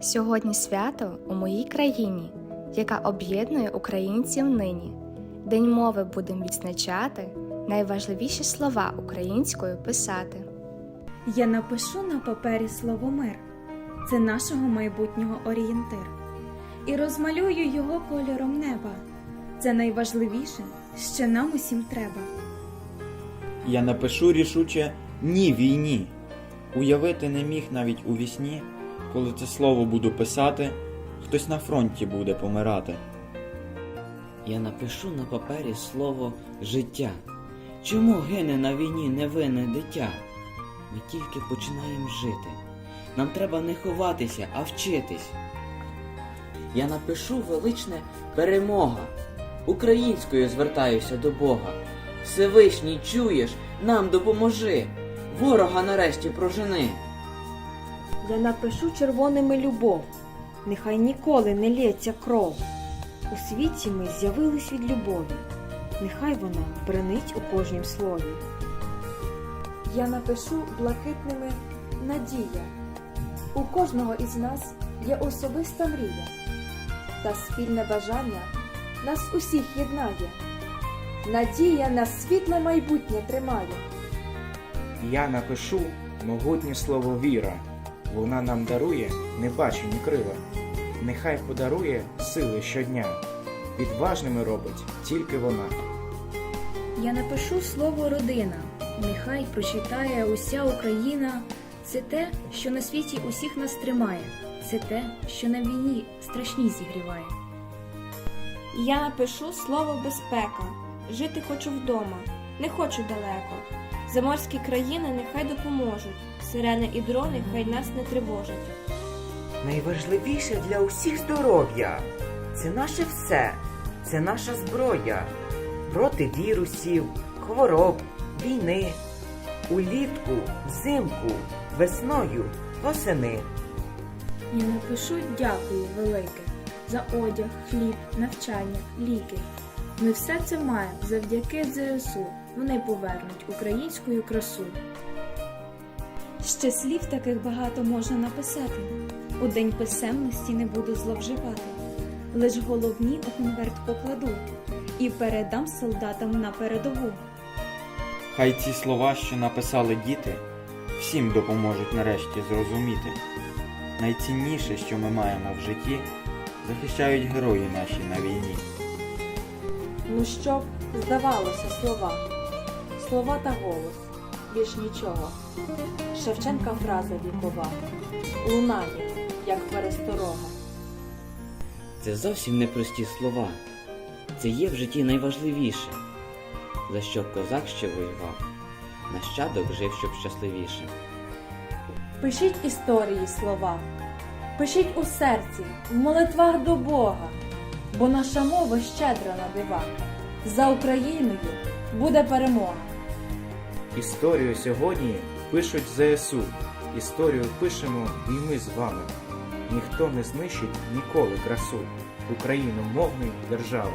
Сьогодні свято у моїй країні, яка об'єднує українців нині. День мови будемо відзначати, найважливіші слова українською писати. Я напишу на папері слово мир, це нашого майбутнього орієнтир. І розмалюю його кольором неба. Це найважливіше, що нам усім треба. Я напишу рішуче ні війні. Уявити не міг навіть у вісні, коли це слово буду писати, хтось на фронті буде помирати. Я напишу на папері слово життя. Чому гине на війні невинне дитя? Ми тільки починаємо жити. Нам треба не ховатися, а вчитись. Я напишу величне перемога. Українською звертаюся до Бога. Всевишній чуєш, нам допоможи. Ворога нарешті прожени. Я напишу червоними любов, нехай ніколи не лється кров. У світі ми з'явились від любові, нехай вона бренить у кожнім слові. Я напишу блакитними надія. У кожного із нас є особиста мрія, та спільне бажання нас усіх єднає. Надія на світле майбутнє тримає. Я напишу могутнє слово віра. Вона нам дарує небачені крила. Нехай подарує сили щодня. Відважними робить тільки вона. Я напишу слово родина. Нехай прочитає уся Україна. Це те, що на світі усіх нас тримає. Це те, що на війні страшні зігріває. Я напишу слово безпека. Жити хочу вдома, не хочу далеко. Заморські країни нехай допоможуть. Сирени і дрони хай нас не тривожать. Найважливіше для усіх здоров'я. Це наше все, це наша зброя. Проти вірусів, хвороб, війни. Улітку, взимку, весною, восени. Я напишу дякую велике за одяг, хліб, навчання, ліки. Ми все це маємо завдяки ЗСУ. Вони повернуть українську красу. Ще слів таких багато можна написати. У день писемності не буду зловживати. Лиш головні у конверт покладу і передам солдатам на передову. Хай ці слова, що написали діти, всім допоможуть нарешті зрозуміти. Найцінніше, що ми маємо в житті, захищають герої наші на війні. Ну щоб здавалося слова, слова та голос, більш нічого. Шевченка фраза вікова лунає, як пересторога. Це зовсім непрості слова. Це є в житті найважливіше. За що козак ще воював, нащадок жив, щоб щасливіше. Пишіть історії слова, пишіть у серці, в молитвах до Бога, бо наша мова щедра на дива. За Україною буде перемога. Історію сьогодні пишуть ЗСУ. Історію пишемо і ми з вами. Ніхто не знищить ніколи красу україномовної держави.